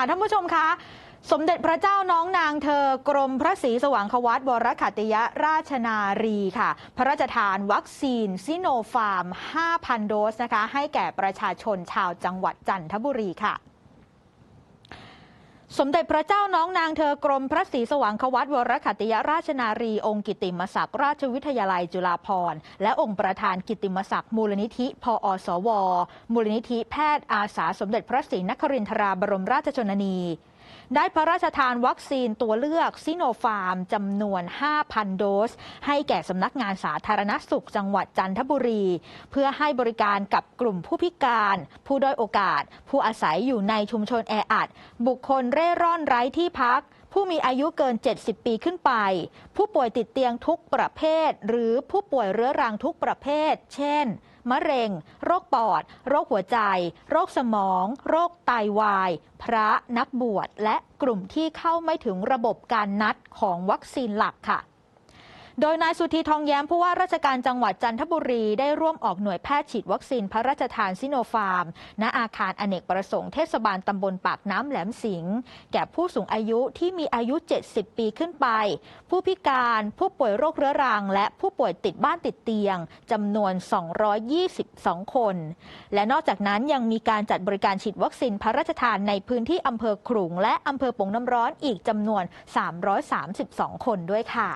ค่ะท่านผู้ชมคะสมเด็จพระเจ้าน้องนางเธอกรมพระศรีสว่างควัตวรขัตติยราชนารีค่ะ พระราชทานวัคซีนซิโนฟาร์ม 5,000 โดสนะคะ ให้แก่ประชาชนชาวจังหวัดจันทบุรีค่ะ สมเด็จพระเจ้าน้องนางเธอกรมพระศรีสว่างควัตวรขัติยราชนารี องค์กิติมศักดิ์ราชวิทยาลัยจุฬาภรณ์และองค์ประธานกิติมศักดิ์มูลนิธิ พอสว มูลนิธิแพทย์อาสาสมเด็จพระศรีนครินทราบรมราชชนนี ได้พระราชทานวัคซีนตัวเลือกซิโนฟาร์มจำนวน 5,000 โดส ให้แก่สำนักงานสาธารณสุขจังหวัดจันทบุรี เพื่อให้บริการกับกลุ่มผู้พิการ ผู้ด้อยโอกาส ผู้อาศัยอยู่ในชุมชนแออัด บุคคลเร่ร่อนไร้ที่พัก ผู้มีอายุเกิน 70 ปีขึ้นไป ผู้ป่วยติดเตียงทุกประเภท หรือผู้ป่วยเรื้อรังทุกประเภท เช่น มะเร็ง โรคปอด โรคหัวใจ โรคสมอง โรคไตวาย พระนักบวช และกลุ่มที่เข้าไม่ถึงระบบการนัดของวัคซีนหลักค่ะ โดยนายสุธีทองแย้มผู้ว่าราชการจังหวัดจันทบุรีได้ร่วมออกหน่วยแพทย์ฉีดวัคซีนพระราชทานซิโนฟาร์ม ณอาคารอเนกประสงค์เทศบาลตำบลปากน้ำแหลมสิงห์แก่ผู้สูงอายุที่มีอายุ 70 ปีขึ้นไป ผู้พิการผู้ป่วยโรคเรื้อรัง และผู้ป่วยติดบ้านติดเตียงจำนวน 222 คน และนอกจากนั้นยังมีการจัดบริการฉีดวัคซีนพระราชทานในพื้นที่อำเภอขลุงและอำเภอปงน้ำร้อนอีกจำนวน 332 คนด้วยค่ะ